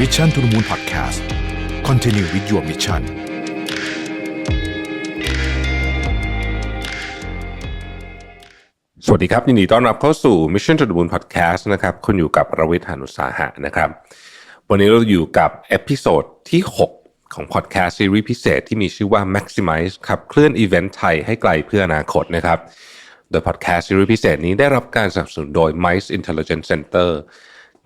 Mission to the Moon Podcast Continue with your mission สวัสดีครับยินดีต้อนรับเข้าสู่ Mission to the Moon Podcast นะครับคุณอยู่กับระวิทยานุสาหะนะครับ วันนี้เราอยู่กับเอพิโซดที่ 6 ของ Podcast ซีรีส์พิเศษที่มีชื่อว่า Maximize ขับเคลื่อนอีเวนต์ไทยให้ไกลเพื่ออนาคตนะครับ โดย Podcast ซีรีส์พิเศษนี้ได้รับการสนับสนุนโดย Mice Intelligence Center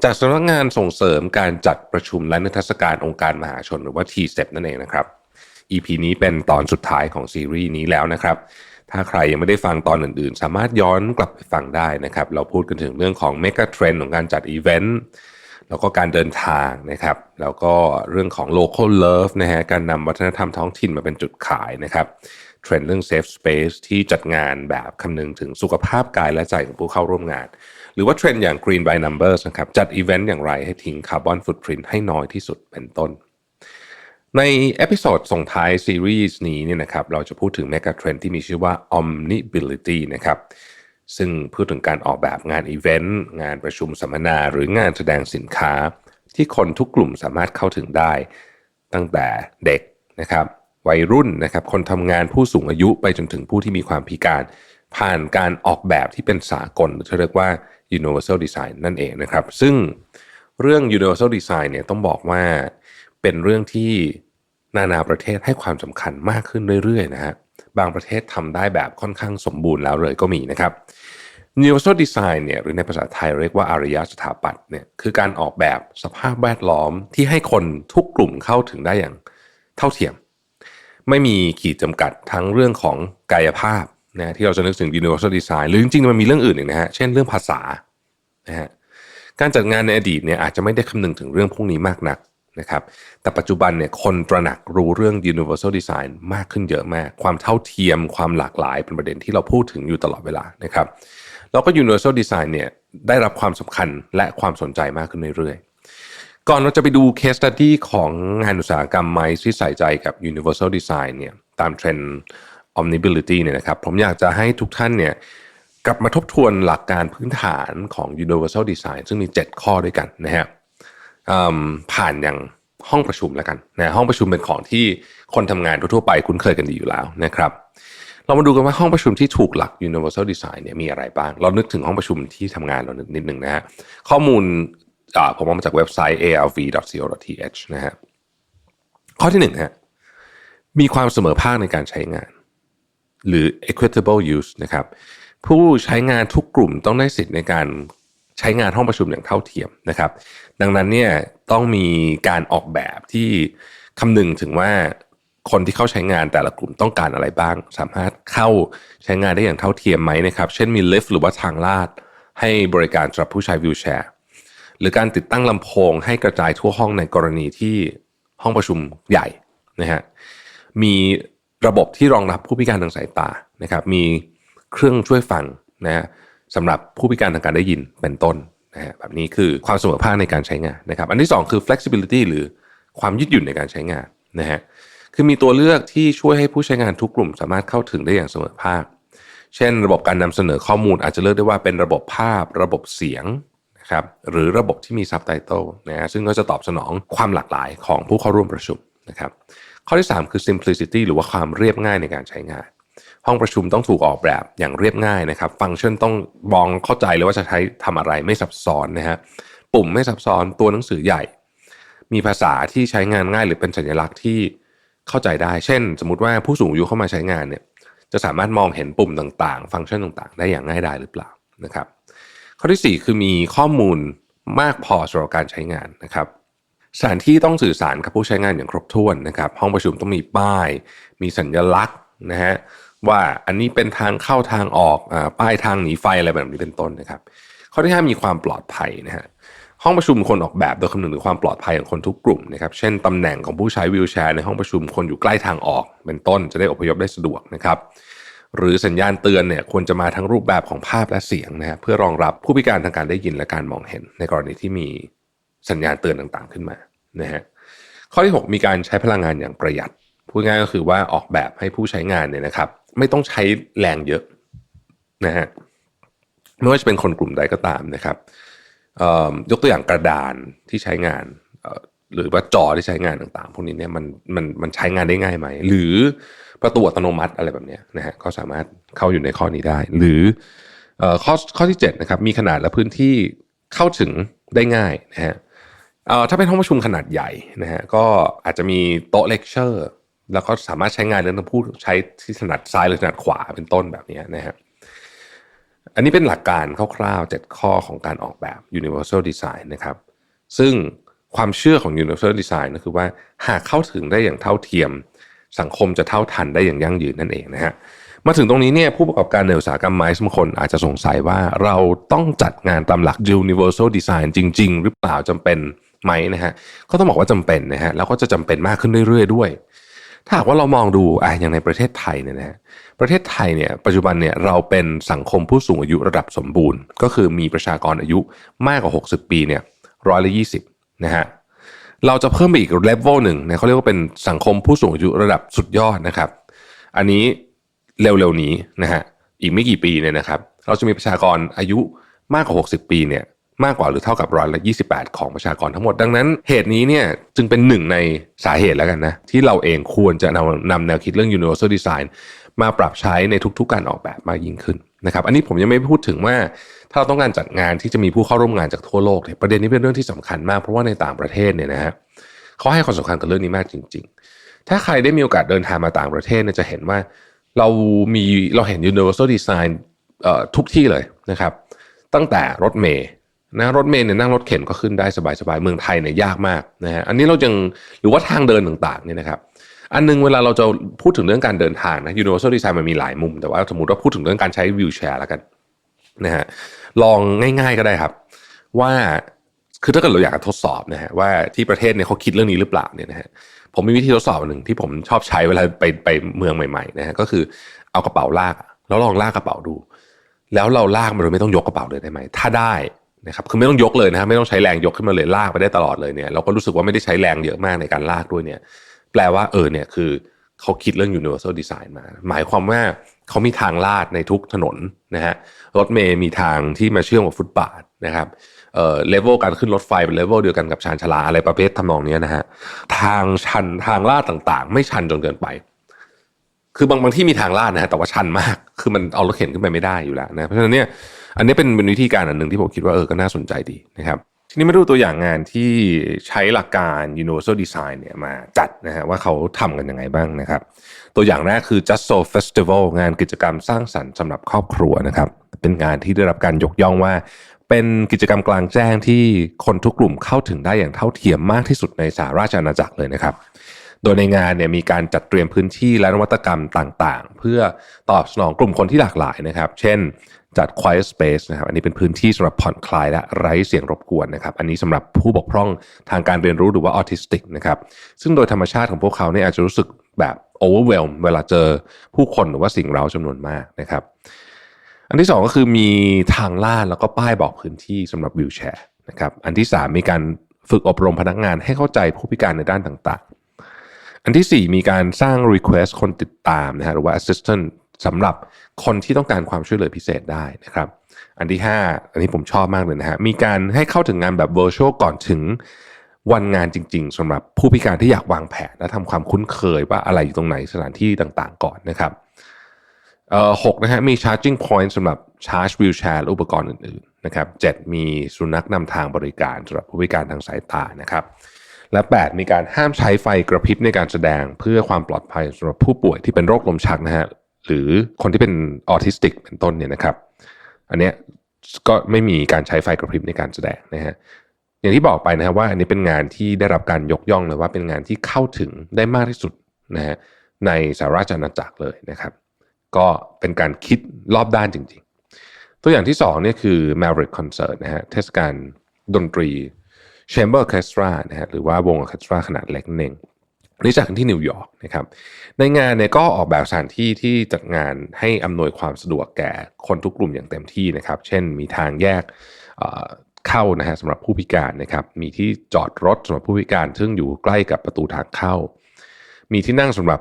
จากสำนักงานส่งเสริมการจัดประชุมและนิทรรศการองค์การมหาชนหรือว่า t s e p นั่นเองนะครับ EP นี้เป็นตอนสุดท้ายของซีรีส์นี้แล้วนะครับ ถ้าใครยังไม่ได้ฟังตอนอื่นๆ สามารถย้อนกลับไปฟังได้นะครับ เราพูดกันถึงเรื่องของ Mega Trend ของการจัดอีเวนต์แล้วก็การเดินทางนะครับ แล้วก็เรื่องของ local love นะฮะการนำวัฒนธรรมท้องถิ่นมาเป็นจุดขายนะครับเทรนด์เรื่อง safe space ที่จัดงานแบบคำนึงถึงสุขภาพกายและใจของผู้เข้าร่วมงาน รือว่าเทรนด์อย่าง green by numbers นะครับจัดอีเวนต์อย่างไรให้ทิ้งคาร์บอนฟุตพิ้นให้น้อยที่สุดเป็นต้น ในเอพิโซดส่งท้ายซีรีส์นี้เนี่ยนะครับเราจะพูดถึง Mega Trend ที่มีชื่อว่า Omnibility นะครับซึ่งพูดถึงการออกแบบงานอีเวนต์งานประชุมสัมมนา หรืองานแสดงสินค้า ที่คนทุกกลุ่มสามารถเข้าถึงได้ ตั้งแต่เด็กนะครับวัยรุ่นนะครับคนทำงานผู้สูงอายุไปจนถึงผู้ที่มีความพิการ ผ่านการออกแบบที่เป็นสากลหรือที่เรียกว่า universal design นั่นเองนะครับ ซึ่งเรื่อง universal design เนี่ยต้องบอกว่าเป็นเรื่องที่นานาประเทศให้ความสำคัญมากขึ้นเรื่อยๆนะฮะบางประเทศทำได้แบบค่อนข้างสมบูรณ์แล้วเลยก็มีนะครับ Universal Design เนี่ยหรือในภาษาไทยเรียกว่าอารยสถาปัตย์เนี่ยคือการออกแบบสภาพแวดล้อมที่ให้คนทุกกลุ่มเข้าถึงได้อย่างเท่าเทียม ไม่มีขีดจำกัดทั้งเรื่องของกายภาพ นะที่เราจะนึกถึง Universal Design หรือจริงๆมันมีเรื่องอื่นอีกนะฮะเช่นเรื่องภาษานะฮะการจัดงานในอดีตเนี่ยอาจจะไม่ได้คำนึงถึงเรื่องพวกนี้มากนักนะครับแต่ปัจจุบันเนี่ยคนตระหนักรู้เรื่อง universal design มากขึ้นเยอะมาก ความเท่าเทียมความหลากหลายเป็นประเด็นที่เราพูดถึงอยู่ตลอดเวลานะครับแล้วก็ universal design เนี่ยได้รับความสำคัญและความสนใจมากขึ้นเรื่อยๆ ก่อนเราจะไปดู case study ของงานอุตสาหกรรมไม้ที่ใส่ใจกับ universal design เนี่ยตามเทรนด์ omnibility เนี่ยนะครับผมอยากจะให้ทุกท่านเนี่ยกลับมาทบทวนหลักการพื้นฐานของ universal design ซึ่งมี 7 ข้อด้วยกันนะฮะผ่านอย่างห้องประชุมแล้วกันนะห้องประชุมเป็นของที่คนทำงานทั่วไปคุ้นเคยกันดีอยู่แล้วนะครับเรามาดูกันว่าห้องประชุมที่ถูกหลัก universal design เนี่ยมีอะไรบ้าง เรานึกถึงห้องประชุมที่ทำงานเรานิดนึงนะฮะข้อมูลผมเอามาจากเว็บไซต์ alv.co.th นะฮะข้อที่หนึ่งฮะมีความเสมอภาคในการใช้งาน หรือ equitable use นะครับผู้ใช้งานทุกกลุ่มต้องได้สิทธิ์ในการใช้งานห้องประชุมอย่างเท่าเทียมนะครับ ดังนั้นเนี่ยต้องมีการออกแบบที่คำนึงถึงว่าคนที่เข้าใช้งานแต่ละกลุ่มต้องการอะไรบ้าง สามารถเข้าใช้งานได้อย่างเท่าเทียมไหมนะครับเช่นมีลิฟต์หรือว่าทางลาด ให้บริการสำหรับผู้ใช้วิวแชร์ หรือการติดตั้งลำโพงให้กระจายทั่วห้องในกรณีที่ห้องประชุมใหญ่นะฮะมี ระบบที่รองรับผู้พิการทางสายตานะครับ มีเครื่องช่วยฟังนะฮะสำหรับผู้พิการทางการได้ยินเป็นต้นนะฮะแบบนี้คือความเสมอภาคในการใช้งานนะครับ อันที่ 2 คือ flexibility หรือความยืดหยุ่นในการใช้งานนะฮะคือมีตัวเลือกที่ช่วยให้ผู้ใช้งานทุกกลุ่ม สามารถเข้าถึงได้อย่างเสมอภาค เช่น ระบบการนำเสนอข้อมูลอาจจะเลือกได้ว่าเป็นระบบภาพ ระบบเสียงนะครับหรือระบบที่มีซับไตเติลนะฮะซึ่งก็จะตอบสนองความหลากหลายของผู้เข้าร่วมประชุมนะครับ ข้อที่ 3 คือ simplicity หรือว่าความเรียบง่ายในการใช้งาน ห้องประชุมต้องถูกออกแบบอย่างเรียบง่ายนะครับ ฟังก์ชันต้องมองเข้าใจเลยว่าจะใช้ทำอะไรไม่ซับซ้อนนะฮะปุ่มไม่ซับซ้อนตัวหนังสือใหญ่ มีภาษาที่ใช้งานง่ายหรือเป็นสัญลักษณ์ที่เข้าใจได้ เช่น สมมติว่าผู้สูงอายุเข้ามาใช้งานเนี่ยจะสามารถมองเห็นปุ่มต่างๆ ฟังก์ชันต่างๆ ได้อย่างง่ายดายหรือเปล่านะครับ ข้อที่ 4 คือมีข้อมูลมากพอสำหรับการใช้งานนะครับ สถานที่ต้องสื่อสารกับผู้ใช้งานอย่างครบถ้วนนะครับ ห้องประชุมต้องมีป้าย มีสัญลักษณ์นะฮะว่าอันนี้เป็นทางเข้าทางออกอป้ายทางหนีไฟอะไรแบบนี้เป็นต้นนะครับ ข้อที่5มีความปลอดภัยนะฮะห้องประชุมคนออกแบบโดยคำนึงถึงความปลอดภัยของคนทุกกลุ่มนะครับ เช่นตำแหน่งของผู้ใช้วีลแชร์ในห้องประชุมคนอยู่ใกล้ทางออก เป็นต้นจะได้อพยพได้สะดวกนะครับ หรือสัญญาณเตือนเนี่ยควรจะมาทั้งรูปแบบของภาพและเสียงนะฮะเพื่อรองรับผู้พิการทางการได้ยินและการมองเห็น ในกรณีที่มี สัญญาณเตือนต่างๆขึ้นมานะฮะข้อที่ 6 มีการใช้พลังงานอย่างประหยัด พูดง่ายก็คือว่าออกแบบให้ผู้ใช้งานเนี่ยนะครับ ไม่ต้องใช้แรงเยอะนะฮะไม่ว่าจะเป็นคนกลุ่มใดก็ตามนะครับยกตัวอย่างกระดานที่ใช้งานหรือว่าจอที่ใช้งานต่างๆ พวกนี้เนี่ยมันมันมันใช้งานได้ง่ายไหม หรือประตูอัตโนมัติอะไรแบบเนี้ยนะฮะก็สามารถเข้าอยู่ในข้อนี้ได้ หรืออข้อข้อที่7นะครับมีขนาดและพื้นที่เข้าถึงได้ง่ายนะฮะ เอ่อถ้าเป็นห้องประชุมขนาดใหญ่นะฮะก็อาจจะมีโต๊ะเลคเชอร์แล้วก็สามารถใช้งานเรื่องผู้ใช้ที่ถนัดซ้ายหรือถนัดขวาเป็นต้นแบบนี้นะฮะอันนี้เป็นหลักการคร่าวๆ 7 ข้อของการออกแบบ universal design นะครับ ซึ่งความเชื่อของ universal design ก็คือว่าหากเข้าถึงได้อย่างเท่าเทียม สังคมจะเท่าทันได้อย่างยั่งยืนนั่นเองนะฮะมาถึงตรงนี้เนี่ยผู้ประกอบการในอุตสาหกรรมไม้บางคนอาจจะสงสัยว่าเราต้องจัดงานตามหลัก universal design จริง ๆ หรือเปล่าจำเป็น ไหมนะฮะก็ต้องบอกว่าจำเป็นนะฮะแล้วก็จะจำเป็นมากขึ้นเรื่อยๆด้วย ถ้าหากว่าเรามองดูอะอย่างในประเทศไทยเนี่ยนะฮะประเทศไทยเนี่ยปัจจุบันเนี่ยเราเป็นสังคมผู้สูงอายุระดับสมบูรณ์ ก็คือมีประชากรอายุมากกว่า 60 ปีเนี่ยร้อยละยี่สิบนะฮะเราจะเพิ่มไปอีกเลเวลหนึ่งนะเขาเรียกว่าเป็นสังคมผู้สูงอายุระดับสุดยอดนะครับ อันนี้เร็วๆนี้นะฮะอีกไม่กี่ปีเนี่ยนะครับ เราจะมีประชากรอายุมากกว่า 60 ปีเนี่ย มากกว่าหรือเท่ากับร้อยละ28 ของประชากรทั้งหมด ดังนั้นเหตุนี้เนี่ยจึงเป็นหนึ่งในสาเหตุแล้วกันนะ ที่เราเองควรจะนำนำแนวคิดเรื่อง universal design มาปรับใช้ในทุกๆ การออกแบบมากยิ่งขึ้นนะครับ อันนี้ผมยังไม่พูดถึงว่าถ้าเราต้องการจัดงานที่จะมีผู้เข้าร่วมงานจากทั่วโลกเนี่ยประเด็นนี้เป็นเรื่องที่สำคัญมากเพราะว่าในต่างประเทศเนี่ยนะฮะเขาให้ความสำคัญกับเรื่องนี้มากจริง ๆ ถ้าใครได้มีโอกาสเดินทางมาต่างประเทศเนี่ยจะเห็นว่าเรามีเราเห็น universal design เอ่อทุกที่เลยนะครับ ตั้งแต่รถเมย์ นะรถเมย์เนี่ยนั่งรถเข็นก็ขึ้นได้สบายๆเมืองไทยเนี่ยยากมากนะฮะอันนี้เรายังหรือว่าทางเดินต่างๆเนี่ยนะครับอันนึงเวลาเราจะพูดถึงเรื่องการเดินทางนะ universal design มันมีหลายมุม แต่ว่าสมมติว่าพูดถึงเรื่องการใช้วิวแชร์แล้วกันนะฮะลองง่าย ๆก็ได้ครับ ว่าคือถ้าเกิดเราอยากทดสอบนะฮะว่าที่ประเทศเนี่ยเขาคิดเรื่องนี้หรือเปล่าเนี่ยนะฮะผมมีวิธีทดสอบหนึ่งที่ผมชอบใช้เวลาไปไปเมืองใหม่ๆนะฮะก็คือเอากระเป๋าลาก แล้วลองลากกระเป๋าดู แล้วเราลากมันโดยไม่ต้องยกกระเป๋าเลยได้ไหมถ้าได้ นะครับคือไม่ต้องยกเลยนะฮะไม่ต้องใช้แรงยกขึ้นมาเลยลากไปได้ตลอดเลยเนี่ยเราก็รู้สึกว่าไม่ได้ใช้แรงเยอะมากในการลากด้วยเนี่ย แปลว่าเออเนี่ยคือเขาคิดเรื่อง universal design มา หมายความว่าเขามีทางลาดในทุกถนนนะฮะรถเมย์มีทางที่มาเชื่อมกับฟุตบาทนะครับเอ่อเลเวลการขึ้นรถไฟเป็นเลเวลเดียวกันกับชานชาลาอะไรประเภททำนองเนี้ยนะฮะทางชันทางลาดต่างๆ ไม่ชันจนเกินไป คือบางบางที่มีทางลาดนะฮะแต่ว่าชันมาก คือมันเอารถเข็นขึ้นไปไม่ได้อยู่แล้วนะเพราะฉะนั้นเนี่ย อันนี้เป็นวิธีการอันหนึ่งที่ผมคิดว่าเออก็น่าสนใจดีนะครับทีนี้มาดูตัวอย่างงานที่ใช้หลักการ universal design เนี่ยมาจัดนะฮะว่าเขาทำกันยังไงบ้างนะครับ ตัวอย่างแรกคือ Just So Festival งานกิจกรรมสร้างสรรค์สำหรับครอบครัวนะครับ เป็นงานที่ได้รับการยกย่องว่า เป็นกิจกรรมกลางแจ้งที่คนทุกกลุ่มเข้าถึงได้อย่างเท่าเทียมมากที่สุดในสหราชอาณาจักรเลยนะครับ โดยในงานเนี่ยมีการจัดเตรียมพื้นที่และนวัตกรรมต่างๆ เพื่อตอบสนองกลุ่มคนที่หลากหลายนะครับ เช่น จัด quiet space นะครับ อันนี้เป็นพื้นที่สำหรับผ่อนคลายและไร้เสียงรบกวนนะครับ อันนี้สำหรับผู้บกพร่องทางการเรียนรู้หรือว่าออทิสติกนะครับ ซึ่งโดยธรรมชาติของพวกเขาเนี่ยอาจจะรู้สึกแบบ overwhelm เวลาเจอผู้คนหรือว่าสิ่งเร้าจำนวนมากนะครับ อันที่สองก็คือมีทางลาดแล้วก็ป้ายบอกพื้นที่สำหรับวิวแชร์นะครับ อันที่สามมีการฝึกอบรมพนักงานให้เข้าใจผู้พิการในด้านต่างๆ อันที่สี่มีการสร้าง request คนติดตามนะฮะหรือว่า assistant สำหรับคนที่ต้องการความช่วยเหลือพิเศษได้นะครับ อันที่ห้าอันนี้ผมชอบมากเลยนะฮะมีการให้เข้าถึงงานแบบ virtual ก่อนถึงวันงานจริง ๆสำหรับผู้พิการที่อยากวางแผน และทำความคุ้นเคยว่าอะไรอยู่ตรงไหนสถานที่ต่างๆ ก่อนนะครับเอ่อหกนะฮะมี charging point สำหรับชาร์จวิวแชร์และอุปกรณ์อื่นๆนะครับเจ็ดมีสุนัขนำทางบริการสำหรับผู้พิการทางสายตานะครับและ 8 มีการห้ามใช้ไฟกระพริบในการแสดงเพื่อความปลอดภัยสำหรับผู้ป่วยที่เป็นโรคลมชักนะฮะ หรือคนที่เป็นออทิสติกเป็นต้นเนี่ยนะครับ อันเนี้ยก็ไม่มีการใช้ไฟกระพริบในการแสดงนะฮะอย่างที่บอกไปนะครับว่าอันนี้เป็นงานที่ได้รับการยกย่องเลยว่าเป็นงานที่เข้าถึงได้มากที่สุดนะฮะในสหราชอาณาจักรเลยนะครับ ก็เป็นการคิดรอบด้านจริงๆ ตัวอย่างที่สองเนี่ยคือ Maverick Concert นะฮะเทศกาลดนตรี Chamber Orchestra นะฮะหรือว่าวงออเคสตราขนาดเล็กนั่นเอง นี่จัดขึ้นที่นิวยอร์กนะครับ ในงานเนี่ยก็ออกแบบสถานที่ที่จัดงานให้อำนวยความสะดวกแก่คนทุกกลุ่มอย่างเต็มที่นะครับ เช่นมีทางแยกเอ่อเข้านะฮะสำหรับผู้พิการนะครับ มีที่จอดรถสำหรับผู้พิการ ซึ่งอยู่ใกล้กับประตูทางเข้า มีที่นั่งสำหรับ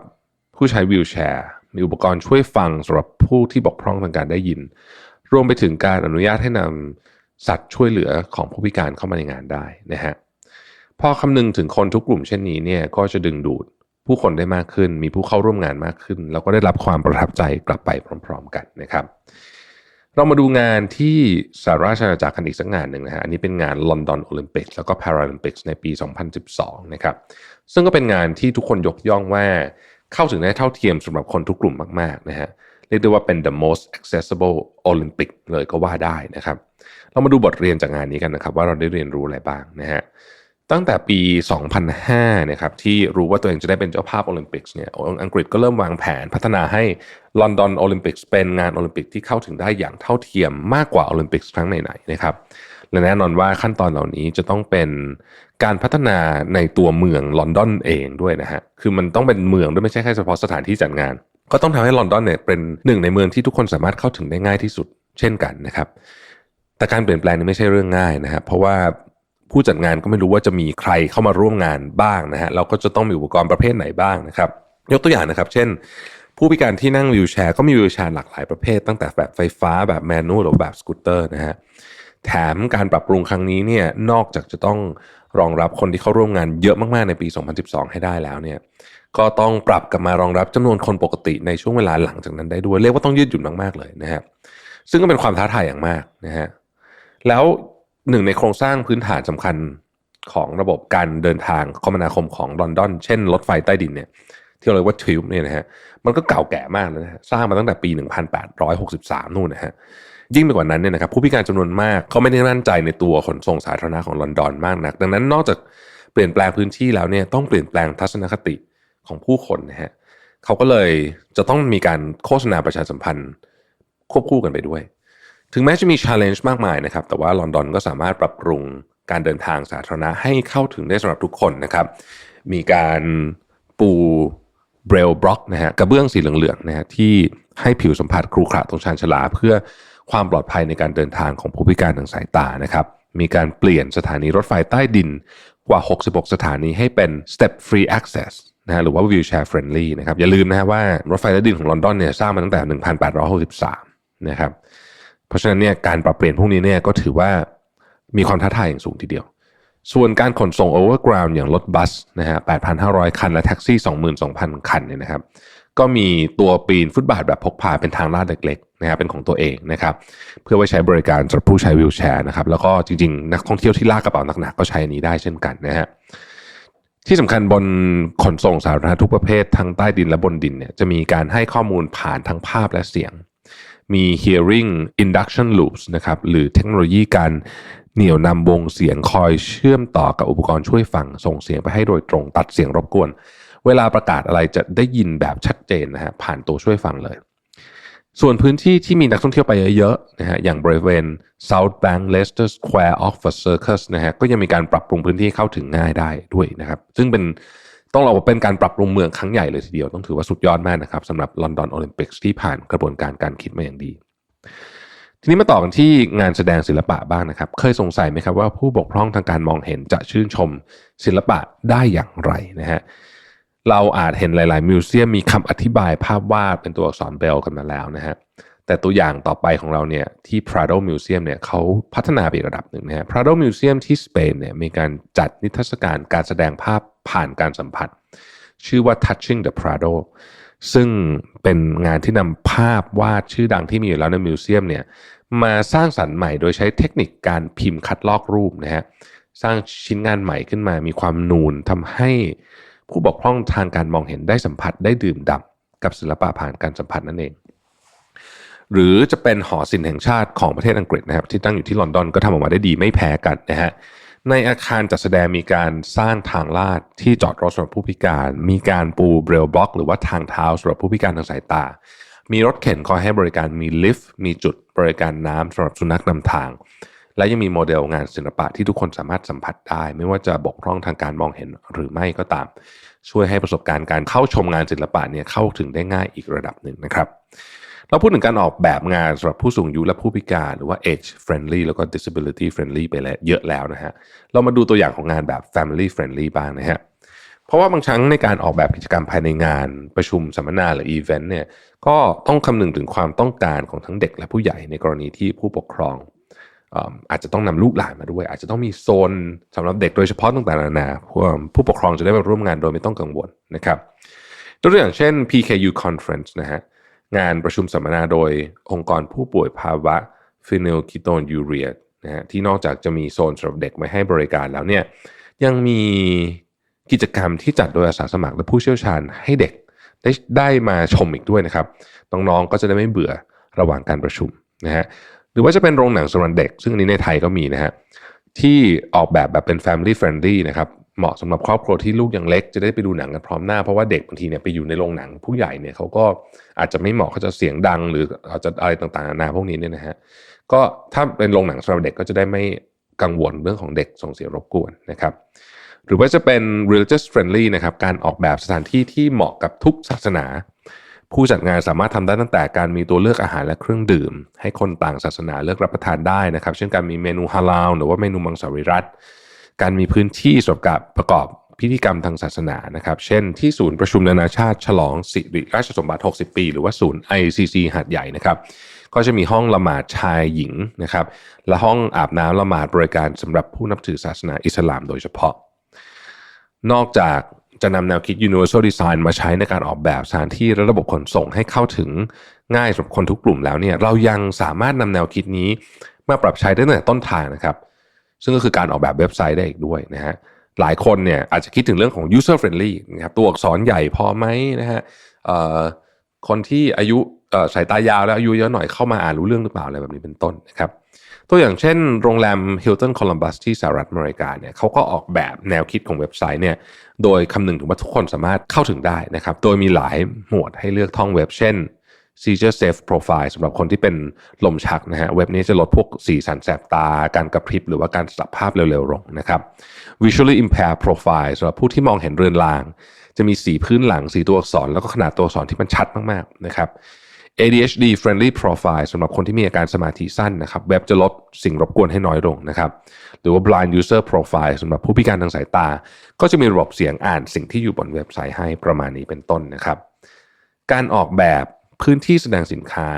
ผู้ใช้วีลแชร์ มีอุปกรณ์ช่วยฟังสำหรับผู้ที่บกพร่องทางการได้ยิน รวมไปถึงการอนุญาตให้นำสัตว์ช่วยเหลือของผู้พิการเข้ามาในงานได้นะฮะ พอคำนึงถึงคนทุกกลุ่มเช่นนี้เนี่ยก็จะดึงดูดผู้คนได้มากขึ้น มีผู้เข้าร่วมงานมากขึ้น แล้วก็ได้รับความประทับใจกลับไปพร้อม ๆ กันนะครับ เรามาดูงานที่สหราชอาณาจักรกันอีกสักงานหนึ่งนะฮะอันนี้เป็นงานลอนดอนโอลิมปิกแล้วก็พาราลิมปิกในปี 2012 นะครับ ซึ่งก็เป็นงานที่ทุกคนยกย่องว่าเข้าถึงได้เท่าเทียมสำหรับคนทุกกลุ่มมากๆนะฮะเรียกได้ว่าเป็น the most accessible Olympic เลยก็ว่าได้นะครับ เรามาดูบทเรียนจากงานนี้กันนะครับ ว่าเราได้เรียนรู้อะไรบ้างนะฮะ ตั้งแต่ปี 2005นะครับที่รู้ว่าตัวเองจะได้เป็นเจ้าภาพโอลิมปิกส์เนี่ยอังกฤษก็เริ่มวางแผนพัฒนาให้ลอนดอนโอลิมปิกเป็นงานโอลิมปิกที่เข้าถึงได้อย่างเท่าเทียมมากกว่าโอลิมปิกครั้งไหนๆนะครับและแน่นอนว่าขั้นตอนเหล่านี้จะต้องเป็นการพัฒนาในตัวเมืองลอนดอนเองด้วยนะฮะคือมันต้องเป็นเมืองด้วยไม่ใช่แค่เฉพาะสถานที่จัดงาน ก็ต้องทำให้ลอนดอนเนี่ยเป็นหนึ่งในเมืองที่ทุกคนสามารถเข้าถึงได้ง่ายที่สุด เช่นกันนะครับแต่การเปลี่ยนแปลงนี้ไม่ใช่เรื่องง่ายนะครับเพราะว่า ผู้จัดงานก็ไม่รู้ว่าจะมีใครเข้ามาร่วมงานบ้างนะฮะเราก็จะต้องมีอุปกรณ์ประเภทไหนบ้างนะครับ ยกตัวอย่างนะครับ เช่น ผู้พิการที่นั่งวิวแชร์ก็มีวิวแชร์หลากหลายประเภทตั้งแต่แบบไฟฟ้าแบบแมนนวลหรือแบบสกูตเตอร์นะฮะแถมการปรับปรุงครั้งนี้เนี่ยนอกจากจะต้องรองรับคนที่เข้าร่วมงานเยอะมากๆในปี 2012 ให้ได้แล้วเนี่ยก็ต้องปรับกลับมารองรับจำนวนคนปกติในช่วงเวลาหลังจากนั้นได้ด้วย เรียกว่าต้องยืดหยุ่นมากๆเลยนะฮะซึ่งก็เป็นความท้าทายอย่างมากนะฮะแล้ว หนึ่งในโครงสร้างพื้นฐานสำคัญของระบบการเดินทางคมนาคมของลอนดอน เช่นรถไฟใต้ดินเนี่ยที่เราเรียกว่าทิวบเนี่ยนะฮะมันก็เก่าแก่มากแล้วนะฮะสร้างมาตั้งแต่ปี 1863 นู่นนะฮะยิ่งไปกว่านั้นเนี่ยนะครับผู้พิการจำนวนมากเขาไม่ได้มั่นใจในตัวขนส่งสาธารณะของลอนดอนมากนัก ดังนั้นนอกจากเปลี่ยนแปลงพื้นที่แล้วเนี่ยต้องเปลี่ยนแปลงทัศนคติของผู้คนนะฮะเขาก็เลยจะต้องมีการโฆษณาประชาสัมพันธ์ควบคู่กันไปด้วย ถึงแม้จะมี challenge มากมายนะครับ แต่ว่าลอนดอนก็สามารถปรับปรุงการเดินทางสาธารณะให้เข้าถึงได้สำหรับทุกคนนะครับ มีการปูเบรลบล็อกนะฮะกระเบื้องสีเหลืองๆนะฮะที่ให้ผิวสัมผัสครูขระตรงชานชาลา เพื่อความปลอดภัยในการเดินทางของผู้พิการทางสายตานะครับ มีการเปลี่ยนสถานีรถไฟใต้ดินกว่า 66 สถานีให้เป็น step free access นะฮะหรือว่า wheelchair friendly นะครับ อย่าลืมนะฮะว่ารถไฟใต้ดินของลอนดอนเนี่ยสร้างมาตั้งแต่ 1863 นะครับ เพราะฉะนั้นเนี่ยการปรับเปลี่ยนพวกนี้เนี่ยก็ถือว่ามีความท้าทายอย่างสูงทีเดียว ส่วนการขนส่ง overground อย่างรถบัสนะฮะ 8,500 คันและแท็กซี่ 22,000 คันเนี่ยนะครับ ก็มีตัวปีนฟุตบาทแบบพกพาเป็นทางลาดเล็กๆนะครับเป็นของตัวเองนะครับ เพื่อไว้ใช้บริการสำหรับผู้ใช้วิวแชร์นะครับ แล้วก็จริงๆ นักท่องเที่ยวที่ลากกระเป๋าหนักๆก็ใช้นี้ได้เช่นกันนะฮะที่สำคัญบนขนส่งสาธารณะทุกประเภททั้งใต้ดินและบนดินเนี่ยจะมีการให้ข้อมูลผ่านทั้งภาพและเสียง มี hearing induction loops นะครับหรือเทคโนโลยีการเหนี่ยวนำวงเสียงคอยเชื่อมต่อกับอุปกรณ์ช่วยฟัง ส่งเสียงไปให้โดยตรงตัดเสียงรบกวน เวลาประกาศอะไรจะได้ยินแบบชัดเจนนะฮะผ่านตัวช่วยฟังเลย ส่วนพื้นที่ที่มีนักท่องเที่ยวไปเยอะๆนะฮะอย่างบริเวณ South Bank Leicester Square Oxford Circus นะฮะก็ยังมีการปรับปรุงพื้นที่เข้าถึงง่ายได้ด้วยนะครับ ซึ่งเป็น ต้องเราว่าเป็นการปรับปรุงเมืองครั้งใหญ่เลยทีเดียวต้องถือว่าสุดยอดมากนะครับสำหรับลอนดอนโอลิมปิกที่ผ่านกระบวนการการคิดมาอย่างดี ทีนี้มาต่อกันที่งานแสดงศิลปะบ้างนะครับ เคยสงสัยไหมครับว่าผู้บกพร่องทางการมองเห็นจะชื่นชมศิลปะได้อย่างไรนะฮะเราอาจเห็นหลาย ๆ มิวเซียมมีคำอธิบายภาพวาดเป็นตัวอักษรเบลกันมาแล้วนะฮะแต่ตัวอย่างต่อไปของเราเนี่ยที่ Prado Museum เนี่ยเขาพัฒนาไประดับหนึ่งนะฮะ Prado Museum ที่สเปนเนี่ยมีการจัดนิทรรศการการแสดงภาพ ผ่านการสัมผัส ชื่อว่า Touching the Prado ซึ่งเป็นงานที่นำภาพวาดชื่อดังที่มีอยู่แล้วในมิวเซียมเนี่ยมาสร้างสรรค์ใหม่โดยใช้เทคนิคการพิมพ์คัดลอกรูปนะฮะสร้างชิ้นงานใหม่ขึ้นมามีความนูนทำให้ผู้บกพร่องทางการมองเห็นได้สัมผัสได้ดื่มด่ำกับศิลปะผ่านการสัมผัสนั่นเอง หรือจะเป็นหอศิลป์แห่งชาติของประเทศอังกฤษนะครับที่ตั้งอยู่ที่ลอนดอนก็ทำออกมาได้ดีไม่แพ้กันนะฮะ ในอาคารจัดแสดงมีการสร้างทางลาดที่จอดรถสำหรับผู้พิการ มีการปูเบรลบล็อก หรือว่าทางเท้าสำหรับผู้พิการทางสายตา มีรถเข็นคอยให้บริการมีลิฟต์มีจุดบริการน้ำสำหรับสุนัขนำทาง และยังมีโมเดลงานศิลปะที่ทุกคนสามารถสัมผัสได้ ไม่ว่าจะบกพร่องทางการมองเห็นหรือไม่ก็ตาม ช่วยให้ประสบการณ์การเข้าชมงานศิลปะเนี่ยเข้าถึงได้ง่ายอีกระดับหนึ่งนะครับ เราพูดถึงการออกแบบงานสำหรับผู้สูงอายุและผู้พิการหรือว่า age friendly แล้วก็ disability friendly ไปแล้วเยอะแล้วนะฮะ เรามาดูตัวอย่างของงานแบบ family friendly บ้างนะฮะ เพราะว่าบางครั้งในการออกแบบกิจกรรมภายในงานประชุมสัมมนาหรือ event เนี่ย ก็ต้องคำนึงถึงความต้องการของทั้งเด็กและผู้ใหญ่ในกรณีที่ผู้ปกครองอาจจะต้องนำลูกหลานมาด้วย อาจจะต้องมีโซนสำหรับเด็กโดยเฉพาะต่างๆนานาผู้ผู้ปกครองจะได้มาร่วมงานโดยไม่ต้องกังวลนะครับตัวอย่างเช่น PKU Conference นะฮะ งานประชุมสัมมนาโดยองค์กรผู้ป่วยภาวะฟินิลคีโตนยูเรียนะฮะที่นอกจากจะมีโซนสำหรับเด็กไว้ให้บริการแล้วเนี่ยยังมีกิจกรรมที่จัดโดยอาสาสมัครและผู้เชี่ยวชาญให้เด็กได้ได้มาชมอีกด้วยนะครับน้องๆก็จะได้ไม่เบื่อระหว่างการประชุมนะฮะหรือว่าจะเป็นโรงหนังสำหรับเด็ก ซึ่งอันนี้ในไทยก็มีนะฮะที่ออกแบบแบบเป็น family friendly นะครับ เหมาะสำหรับครอบครัวที่ลูกยังเล็กจะได้ไปดูหนังกันพร้อมหน้าเพราะว่าเด็กบางทีเนี่ยไปอยู่ในโรงหนังผู้ใหญ่เนี่ยเขาก็อาจจะไม่เหมาะเขาจะเสียงดัง หรืออาจจะอะไรต่างๆนานาพวกนี้เนี่ยนะฮะก็ถ้าเป็นโรงหนังสำหรับเด็กก็จะได้ไม่กังวลเรื่องของเด็กส่งเสียงรบกวนนะครับหรือว่าจะเป็น religious friendly นะครับการออกแบบสถานที่ที่เหมาะกับทุกศาสนา ผู้จัดงานสามารถทำได้ตั้งแต่การมีตัวเลือกอาหารและเครื่องดื่ม ให้คนต่างศาสนาเลือกรับประทานได้นะครับ เช่นการมีเมนูฮาลาลหรือว่าเมนูมังสวิรัต การมีพื้นที่สำหรับประกอบพิธีกรรมทางศาสนานะครับ เช่นที่ศูนย์ประชุมนานาชาติฉลองสิริราชสมบัติ 60 ปี หรือว่าศูนย์ ICC หาดใหญ่นะครับ ก็จะมีห้องละหมาดชายหญิงนะครับ และห้องอาบน้ำละหมาดบริการสำหรับผู้นับถือศาสนาอิสลามโดยเฉพาะ นอกจากจะนำแนวคิด universal design มาใช้ในการออกแบบสถานที่และระบบขนส่งให้เข้าถึงง่ายสำหรับคนทุกกลุ่มแล้วเนี่ยเรายังสามารถนำแนวคิดนี้มาปรับใช้ได้ตั้งแต่ต้นทางนะครับ ซึ่งก็คือการออกแบบเว็บไซต์ได้อีกด้วยนะฮะหลายคนเนี่ยอาจจะคิดถึงเรื่องของ user friendly นะครับตัวอักษรใหญ่พอไหมนะฮะคนที่อายุสายตายาวแล้วอายุเยอะหน่อยเข้ามาอ่านรู้เรื่องหรือเปล่าอะไรแบบนี้เป็นต้นนะครับตัวอย่างเช่นโรงแรม Hilton Columbus ที่สหรัฐอเมริกาเนี่ยเขาก็ออกแบบแนวคิดของเว็บไซต์เนี่ยโดยคำนึงถึงว่าทุกคนสามารถเข้าถึงได้นะครับ โดยมีหลายหมวดให้เลือกท่องเว็บ เช่น Seizure Safe Profile สำหรับคนที่เป็นลมชักนะฮะเว็บนี้จะลดพวกสีสันแสบตา การกระพริบหรือว่าการสลับภาพเร็วๆลงนะครับ Visually Impaired Profile สำหรับผู้ที่มองเห็นเรือนราง จะมีสีพื้นหลังสีตัวอักษร แล้วก็ขนาดตัวอักษรที่มันชัดมากๆนะครับ ADHD friendly profile สำหรับคนที่มีอาการสมาธิสั้นนะครับ เว็บจะลดสิ่งรบกวนให้น้อยลงนะครับ หรือว่า blind user profile สำหรับผู้พิการทางสายตา ก็จะมีระบบเสียงอ่านสิ่งที่อยู่บนเว็บไซต์ให้ประมาณนี้เป็นต้นนะครับ การออกแบบ พื้นที่แสดงสินค้า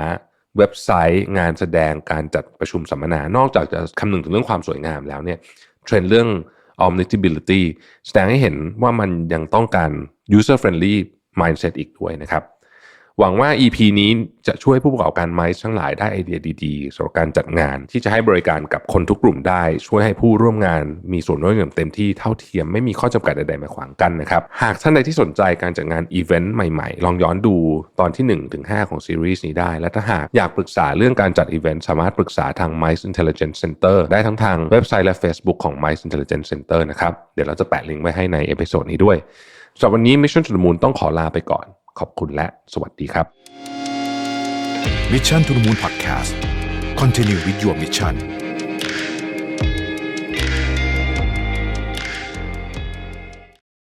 เว็บไซต์ งานแสดงการจัดประชุมสัมมนา นอกจากจะคำนึงถึงเรื่องความสวยงามแล้วเนี่ยเทรนเรื่อง omnibility แสดงให้เห็นว่ามันยังต้องการ user friendly mindset อีกด้วยนะครับ หวังว่า EP นี้จะช่วยผู้ประกอบการไมซ์ทั้งหลายได้ไอเดียดีๆสำหรับการจัดงาน ที่จะให้บริการกับคนทุกกลุ่มได้ ช่วยให้ผู้ร่วมงานมีส่วนร่วมอย่างเต็มที่เท่าเทียมไม่มีข้อจำกัดใดๆมาขวางกันนะครับหากท่านใดที่สนใจการจัดงานอีเวนต์ใหม่ๆ ลองย้อนดูตอนที่1ถึง5ของซีรีส์นี้ได้ และถ้าหากอยากปรึกษาเรื่องการจัดอีเวนต์สามารถปรึกษาทาง Mice Intelligence Center ได้ทั้งทางเว็บไซต์และ Facebook ของ Mice Intelligence Center นะครับเดี๋ยวเราจะแปะลิงก์ไว้ให้ในเอพิโซดนี้ด้วยสำหรับวันนี้ Mission to the Moon ต้องขอลาไปก่อน ขอบคุณและสวัสดีครับ Mission to the Moon Podcast Continue with your mission